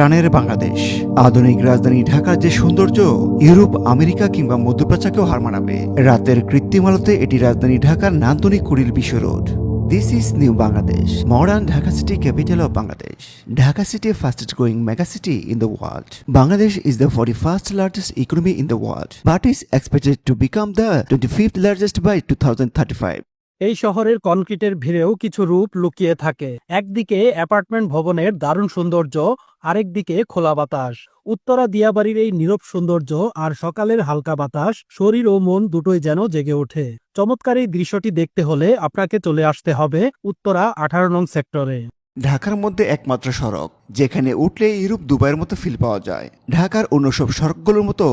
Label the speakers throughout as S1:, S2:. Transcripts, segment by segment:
S1: প্রাণের বাংলাদেশ। আধুনিক রাজধানী ঢাকার যে সৌন্দর্য, ইউরোপ, আমেরিকা কিংবা মধ্যপ্রাচ্যকেও হার মানাবে। রাতের কৃত্রিম আলোতে এটি রাজধানী ঢাকার নান্তনিক Kuril Bishwa road. This is new Bangladesh modern Dhaka city capital of Bangladesh Dhaka city fastest growing mega city in the world Bangladesh is the forty first largest economy in the world but is expected to become the twenty fifth largest by two thousand thirty five
S2: এই শহরের কনক্রিটের ভিড়েও কিছু রূপ লুকিয়ে থাকে। একদিকে apartment ভবনের দারুণ সৌন্দর্য, আরেকদিকে খোলা বাতাস। উত্তরা দিয়াবাড়ির এই নীরব সৌন্দর্য আর সকালের হালকা বাতাস, শরীর ও মন দুটোই যেন জেগে ওঠে। চমৎকার এই দৃশ্যটি দেখতে হলে আপনাকে চলে আসতে হবে উত্তরা আঠারো নং সেক্টরে।
S1: ঢাকার মধ্যে একমাত্র সড়ক, যেখানে উঠলে ইউরোপ দুবাইয়ের মতো ফিল পাওয়া যায়। ঢাকার অন্য সব সড়কগুলোর মতো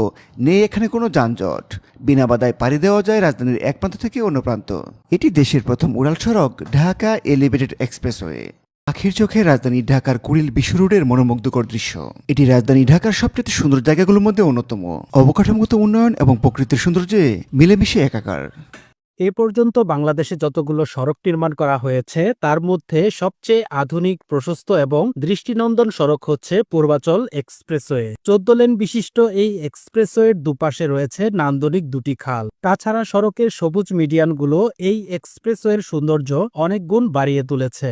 S1: নেই এখানে কোনো যানজট। বিনা বাধায় পাড়ি দেওয়া যায় রাজধানীর এক প্রান্ত থেকে অন্য প্রান্ত। এটি দেশের প্রথম উড়াল সড়ক, ঢাকা এলিভেটেড এক্সপ্রেসওয়ে। আখির চোখে রাজধানী ঢাকার কুড়িল বিশ্ব রোডের মনোমুগ্ধকর দৃশ্য। এটি রাজধানী ঢাকার সবচেয়ে সুন্দর জায়গাগুলোর মধ্যে অন্যতম। অবকাঠামোগত উন্নয়ন এবং প্রকৃতির সৌন্দর্যে মিলেমিশে একাকার।
S2: এ পর্যন্ত বাংলাদেশে যতগুলো সড়ক নির্মাণ করা হয়েছে, তার মধ্যে সবচেয়ে আধুনিক, প্রশস্ত এবং দৃষ্টিনন্দন সড়ক হচ্ছে পূর্বাচল এক্সপ্রেসওয়ে। চোদ্দ লেন বিশিষ্ট এই এক্সপ্রেসওয়ের দুপাশে রয়েছে নান্দনিক দুটি খাল। তাছাড়া সড়কের সবুজ মিডিয়ানগুলো এই এক্সপ্রেসওয়ের সৌন্দর্য অনেক গুণ বাড়িয়ে তুলেছে।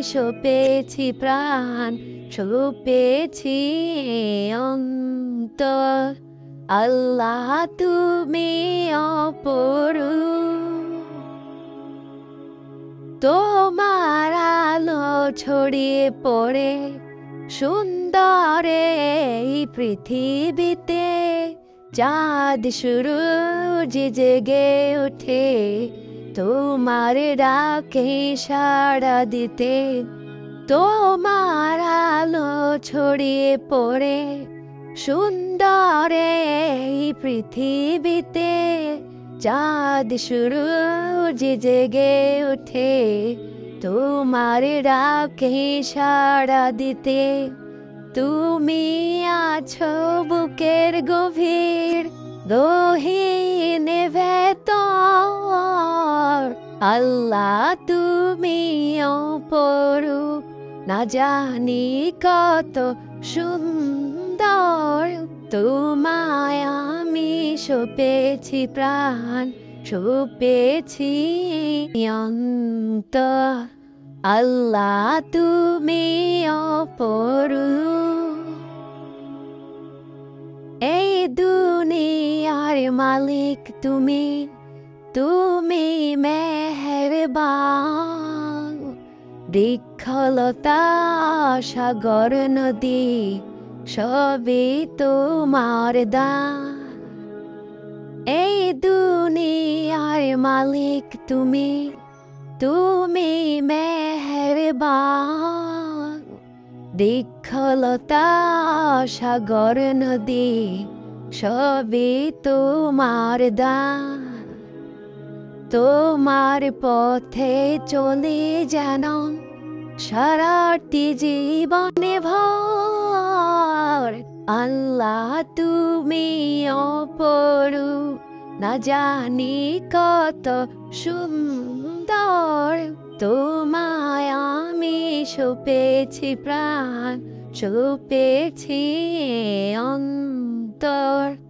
S3: আমি সপেছি প্রাণ সপেছি অন্তর। আল্লাহ তুমি অপরু তোমার আলো ছড়িয়ে পড়ে সুন্দরে এই পৃথিবীতে, চাঁদ শুরু জেগে ওঠে তোমার ডাকে সাড়া দিতে, তোমার আলো ছড়িয়ে পড়ে। সুন্দরে এই পৃথিবীতে চাঁদ শুরু জেগে ওঠে, তোমার ডাকে সাড়া দিতে। তুমি আছো বুকের গভীর ভেতর আল্লাহ তুমি অপরু না জানি কত সুন্দর। তোমায় আমি সপেছি প্রাণ, সপেছি অন্তর। আল্লাহ তুমি অপরু এই দুনিয়ার মালিক তুমি। তুমি মেহেরবান বৃক্ষলতা সাগর নদী, সবই তোমার দান। এই দুনিয়ার মালিক তুমি তুমি মেহেরবান বৃক্ষলতা সাগর নদী সবে তোমার দান। তোমার পথে চলে যেন সারাটি জীবনে ভর। আল্লাহ, তুমি অপরু না জানি কত সুন্দর। তোমায় আমি সপেছি প্রাণ, সপেছি অন্তর।